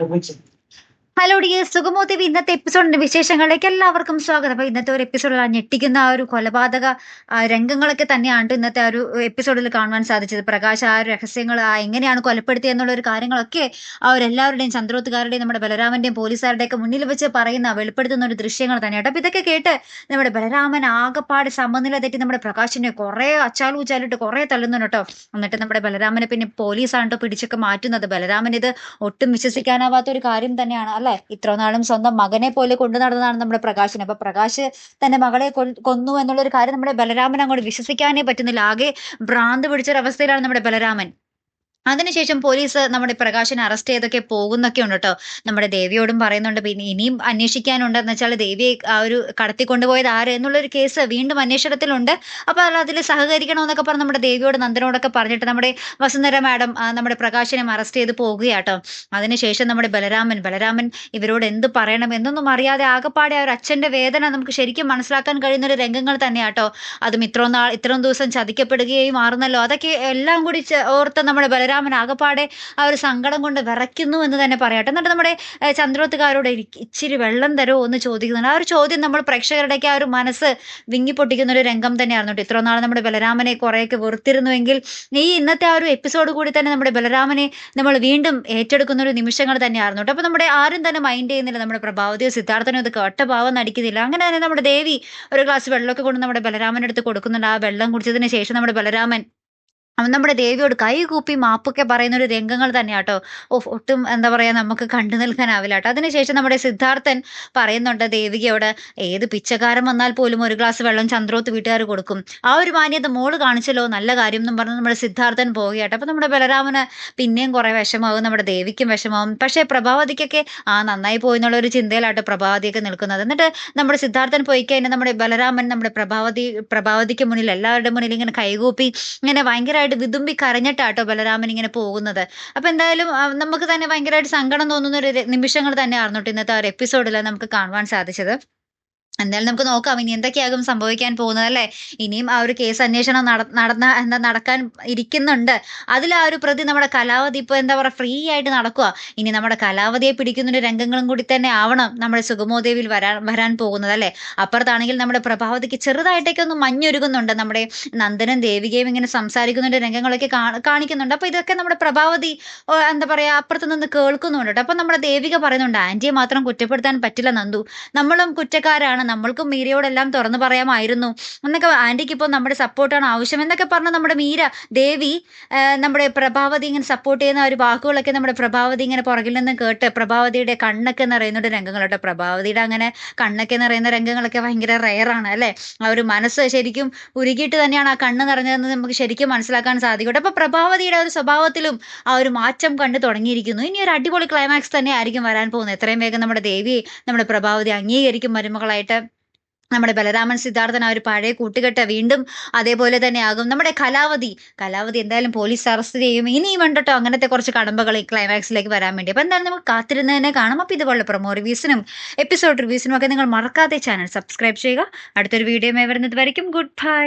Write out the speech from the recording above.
the widget hello dear സുഗമോ ദേവി ഇന്നത്തെ എപ്പിസോഡിന്റെ വിശേഷങ്ങളിലേക്ക് എല്ലാവർക്കും സ്വാഗതം. അപ്പൊ ഇന്നത്തെ ഒരു എപ്പിസോഡിൽ ഞെട്ടിക്കുന്ന ആ ഒരു കൊലപാതക രംഗങ്ങളൊക്കെ തന്നെയാണ് ഇന്നത്തെ ആ ഒരു എപ്പിസോഡിൽ കാണുവാൻ സാധിച്ചത്. പ്രകാശ് ആ രഹസ്യങ്ങൾ ആ എങ്ങനെയാണ് കൊലപ്പെടുത്തിയത് എന്നുള്ള ഒരു കാര്യങ്ങളൊക്കെ ആ ഒരു എല്ലാവരുടെയും ചന്ദ്രോത്തുകാരുടെയും നമ്മുടെ ബലരാമന്റെയും പോലീസുകാരുടെയൊക്കെ മുന്നിൽ വെച്ച് പറയുന്ന വെളിപ്പെടുത്തുന്ന ഒരു ദൃശ്യങ്ങൾ തന്നെയാണ്. അപ്പൊ ഇതൊക്കെ കേട്ട് നമ്മുടെ ബലരാമൻ ആകപ്പാട് സമനില തെറ്റി നമ്മുടെ പ്രകാശിനെ കുറെ അച്ചാലു ഉച്ചാലിട്ട് കുറെ തള്ളുന്നു കേട്ടോ. എന്നിട്ട് നമ്മുടെ ബലരാമനെ പിന്നെ പോലീസാണ് പിടിച്ചൊക്കെ മാറ്റുന്നത്. ബലരാമൻ ഇത് ഒട്ടും വിശ്വസിക്കാനാവാത്ത ഒരു കാര്യം തന്നെയാണ്. അല്ലെ ഇത്ര നാളും സ്വന്തം മകനെ പോലെ കൊണ്ടു നടന്നതാണ് നമ്മുടെ പ്രകാശിനെ അപ്പൊ പ്രകാശ് തന്റെ മകളെ കൊന്നു എന്നുള്ള ഒരു കാര്യം നമ്മുടെ ബലരാമൻ അങ്ങോട്ട് വിശ്വസിക്കാനേ പറ്റുന്നില്ല. ആകെ ഭ്രാന്ത് പിടിച്ചൊരവസ്ഥയിലാണ് നമ്മുടെ ബലരാമൻ. അതിനുശേഷം പോലീസ് നമ്മുടെ പ്രകാശിനെ അറസ്റ്റ് ചെയ്തൊക്കെ പോകുന്നൊക്കെ ഉണ്ട് കേട്ടോ നമ്മുടെ ദേവിയോടും പറയുന്നുണ്ട് പിന്നെ ഇനിയും അന്വേഷിക്കാനുണ്ടെന്ന് വെച്ചാൽ ദേവിയെ ആ ഒരു കടത്തിക്കൊണ്ടുപോയത് ആര് എന്നുള്ളൊരു കേസ് വീണ്ടും അന്വേഷണത്തിലുണ്ട്. അപ്പോൾ അതിൽ സഹകരിക്കണമെന്നൊക്കെ പറഞ്ഞ് നമ്മുടെ ദേവിയോട് നന്ദനോടൊക്കെ പറഞ്ഞിട്ട് നമ്മുടെ വസുന്ധര മാഡം നമ്മുടെ പ്രകാശിനെ അറസ്റ്റ് ചെയ്ത് പോകുകയാട്ടോ അതിനുശേഷം നമ്മുടെ ബലരാമൻ ബലരാമൻ ഇവരോട് എന്ത് പറയണം എന്നൊന്നും അറിയാതെ ആകപ്പാടെ ആ ഒരു അച്ഛന്റെ വേദന നമുക്ക് ശരിക്കും മനസ്സിലാക്കാൻ കഴിയുന്ന ഒരു രംഗങ്ങൾ തന്നെയാട്ടോ അതും ഇത്രയും നാൾ ഇത്രയും ദിവസം ചതിക്കപ്പെടുകയും മാറുന്നല്ലോ അതൊക്കെ എല്ലാം കൂടി ഓർത്ത് നമ്മുടെ ബലരാമൻ ആകപ്പാടെ ആ ഒരു സങ്കടം കൊണ്ട് വിറയ്ക്കുന്നു എന്ന് തന്നെ പറയാട്ടെ. എന്നിട്ട് നമ്മുടെ ചന്ദ്രോത്തുകാരോട് എനിക്ക് ഇച്ചിരി വെള്ളം തരുമോ എന്ന് ചോദിക്കുന്നുണ്ട്. ആ ഒരു ചോദ്യം നമ്മൾ പ്രേക്ഷകരുടെയൊക്കെ ആ ഒരു മനസ്സ് വിങ്ങിപ്പൊട്ടിക്കുന്ന ഒരു രംഗം തന്നെയായിരുന്നു കേട്ടോ ഇത്ര നാൾ നമ്മുടെ ബലരാമനെ കുറേയൊക്കെ വെറുത്തിരുന്നുവെങ്കിൽ ഈ ഇന്നത്തെ ആ ഒരു എപ്പിസോഡ് കൂടി തന്നെ നമ്മുടെ ബലരാമനെ നമ്മൾ വീണ്ടും ഏറ്റെടുക്കുന്ന ഒരു നിമിഷങ്ങൾ തന്നെയായിരുന്നു കേട്ടോ അപ്പോൾ നമ്മുടെ ആരും തന്നെ മൈൻഡ് ചെയ്യുന്നില്ല. നമ്മുടെ പ്രഭാവതിയോ സിദ്ധാർത്ഥനോ ഇത് കേട്ട ഭാവം നടിക്കുന്നില്ല. അങ്ങനെ തന്നെ നമ്മുടെ ദേവി ഒരു ഗ്ലാസ് വെള്ളമൊക്കെ കൊണ്ട് നമ്മുടെ ബലരാമന്റെ അടുത്ത് കൊടുക്കുന്നുണ്ട്. ആ വെള്ളം കുടിച്ചതിന് ശേഷം നമ്മുടെ ബലരാമൻ നമ്മുടെ ദേവിയോട് കൈകൂപ്പി മാപ്പൊക്കെ പറയുന്ന ഒരു രംഗങ്ങൾ തന്നെയാട്ടോ. ഓ ഒട്ടും എന്താ പറയാ നമുക്ക് കണ്ടു നിൽക്കാനാവില്ല കേട്ടോ. അതിനുശേഷം നമ്മുടെ സിദ്ധാർത്ഥൻ പറയുന്നുണ്ട് ദേവികയോട് ഏത് പിച്ചക്കാരൻ വന്നാൽ പോലും ഒരു ഗ്ലാസ് വെള്ളം ചന്ദ്രോത്ത് വീട്ടുകാർ കൊടുക്കും. ആ ഒരു മാന്യത മോൾ കാണിച്ചല്ലോ നല്ല കാര്യം എന്നും പറഞ്ഞ് നമ്മുടെ സിദ്ധാർത്ഥൻ പോവുകയാട്ടോ അപ്പൊ നമ്മുടെ ബലരാമന് പിന്നെയും കുറേ വിഷമാവും നമ്മുടെ ദേവിക്കും വിഷമാവും. പക്ഷേ പ്രഭാവതിക്കൊക്കെ ആ നന്നായി പോയി എന്നുള്ള ഒരു ചിന്തയിലാട്ടോ പ്രഭാവതിയൊക്കെ നിൽക്കുന്നത്. എന്നിട്ട് നമ്മുടെ സിദ്ധാർത്ഥൻ പോയി കഴിഞ്ഞാൽ നമ്മുടെ ബലരാമൻ നമ്മുടെ പ്രഭാവതി പ്രഭാവതിക്ക് മുന്നിൽ എല്ലാവരുടെ മുന്നിൽ ഇങ്ങനെ കൈകൂപ്പി ഇങ്ങനെ ഭയങ്കരമായിട്ട് വിതുമ്പി കരഞ്ഞിട്ടാട്ടോ ബലരാമൻ ഇങ്ങനെ പോകുന്നത്. അപ്പൊ എന്തായാലും നമുക്ക് തന്നെ ഭയങ്കരമായിട്ട് സങ്കടം തോന്നുന്ന ഒരു നിമിഷങ്ങൾ തന്നെയായിരുന്നു ഇന്നത്തെ ആ ഒരു എപ്പിസോഡിൽ നമുക്ക് കാണുവാൻ സാധിച്ചത്. എന്തായാലും നമുക്ക് നോക്കാം. ഇനി എന്തൊക്കെയാകും സംഭവിക്കാൻ പോകുന്നത് അല്ലേ? ഇനിയും ആ ഒരു കേസ് അന്വേഷണം നട നടന്ന എന്താ നടക്കാൻ ഇരിക്കുന്നുണ്ട്. അതിൽ ആ ഒരു പ്രതി നമ്മുടെ കലാവധി ഇപ്പോൾ എന്താ പറയുക ഫ്രീ ആയിട്ട് നടക്കുക ഇനി നമ്മുടെ കലാവധിയെ പിടിക്കുന്ന ഒരു രംഗങ്ങളും കൂടി തന്നെ ആവണം നമ്മുടെ സുഗമോദേവിയിൽ വരാൻ വരാൻ പോകുന്നത് അല്ലേ? അപ്പുറത്താണെങ്കിൽ നമ്മുടെ പ്രഭാവതിക്ക് ചെറുതായിട്ടൊക്കെ ഒന്ന് മഞ്ഞൊരുകുന്നുണ്ട്. നമ്മുടെ നന്ദനും ദേവികയും ഇങ്ങനെ സംസാരിക്കുന്ന ഒരു രംഗങ്ങളൊക്കെ കാണിക്കുന്നുണ്ട്. അപ്പോൾ ഇതൊക്കെ നമ്മുടെ പ്രഭാവതി എന്താ പറയുക അപ്പുറത്ത് നിന്ന് കേൾക്കുന്നുണ്ട്. അപ്പോൾ അപ്പൊ നമ്മുടെ ദേവിക പറയുന്നുണ്ട് ആന്റിയെ മാത്രം കുറ്റപ്പെടുത്താൻ പറ്റില്ല നന്ദു. നമ്മളും കുറ്റക്കാരാണ്. നമ്മൾക്കും മീരയോടെല്ലാം തുറന്നു പറയാമായിരുന്നു. എന്നൊക്കെ ആന്റിക്ക് ഇപ്പോൾ നമ്മുടെ സപ്പോർട്ടാണ് ആവശ്യം എന്നൊക്കെ പറഞ്ഞ് നമ്മുടെ മീര ദേവി നമ്മുടെ പ്രഭാവതി ഇങ്ങനെ സപ്പോർട്ട് ചെയ്യുന്ന ഒരു വാക്കുകളൊക്കെ നമ്മുടെ പ്രഭാവതി ഇങ്ങനെ പുറകിൽ നിന്ന് കേട്ട് പ്രഭാവതിയുടെ കണ്ണൊക്കെ ഒരു രംഗങ്ങൾ കേട്ടോ. പ്രഭാവതിയുടെ അങ്ങനെ കണ്ണൊക്കെ നിറയുന്ന രംഗങ്ങളൊക്കെ ഭയങ്കര റെയറാണ് അല്ലേ? ആ ഒരു മനസ്സ് ശരിക്കും ഉരുകിയിട്ട് തന്നെയാണ് ആ കണ്ണ് നിറഞ്ഞതെന്ന് നമുക്ക് ശരിക്കും മനസ്സിലാക്കാൻ സാധിക്കട്ടെ അപ്പോൾ പ്രഭാവതിയുടെ ഒരു സ്വഭാവത്തിലും ആ ഒരു മാറ്റം കണ്ടു തുടങ്ങിയിരിക്കുന്നു. ഇനി ഒരു അടിപൊളി ക്ലൈമാക്സ് തന്നെ ആയിരിക്കും വരാൻ പോകുന്നത്. എത്രയും വേഗം നമ്മുടെ ദേവിയെ നമ്മുടെ പ്രഭാവതി അംഗീകരിക്കും മരുമകളായിട്ട്. നമ്മുടെ ബലരാമൻ സിദ്ധാർത്ഥൻ ആ ഒരു പഴയ കൂട്ടുകെട്ട് വീണ്ടും അതേപോലെ തന്നെ ആകും നമ്മുടെ കലാവതി കലാവതി എന്തായാലും പോലീസ് അറസ്റ്റ് ചെയ്യും. ഇനിയും ഉണ്ടട്ടോ അങ്ങനത്തെ കുറച്ച് കടമ്പകൾ ഈ ക്ലൈമാക്സിലേക്ക് വരാൻ വേണ്ടി. അപ്പോൾ എന്തായാലും നമുക്ക് കാത്തിരുന്ന് തന്നെ കാണാം. അപ്പോൾ ഇതുപോലെ പ്രൊമോ റിവ്യൂസിനും എപ്പിസോഡ് റിവ്യൂസിനും ഒക്കെ നിങ്ങൾ മറക്കാതെ ചാനൽ സബ്സ്ക്രൈബ് ചെയ്യുക. അടുത്തൊരു വീഡിയോ മേ വരുന്നത് വരയ്ക്കും. Good bye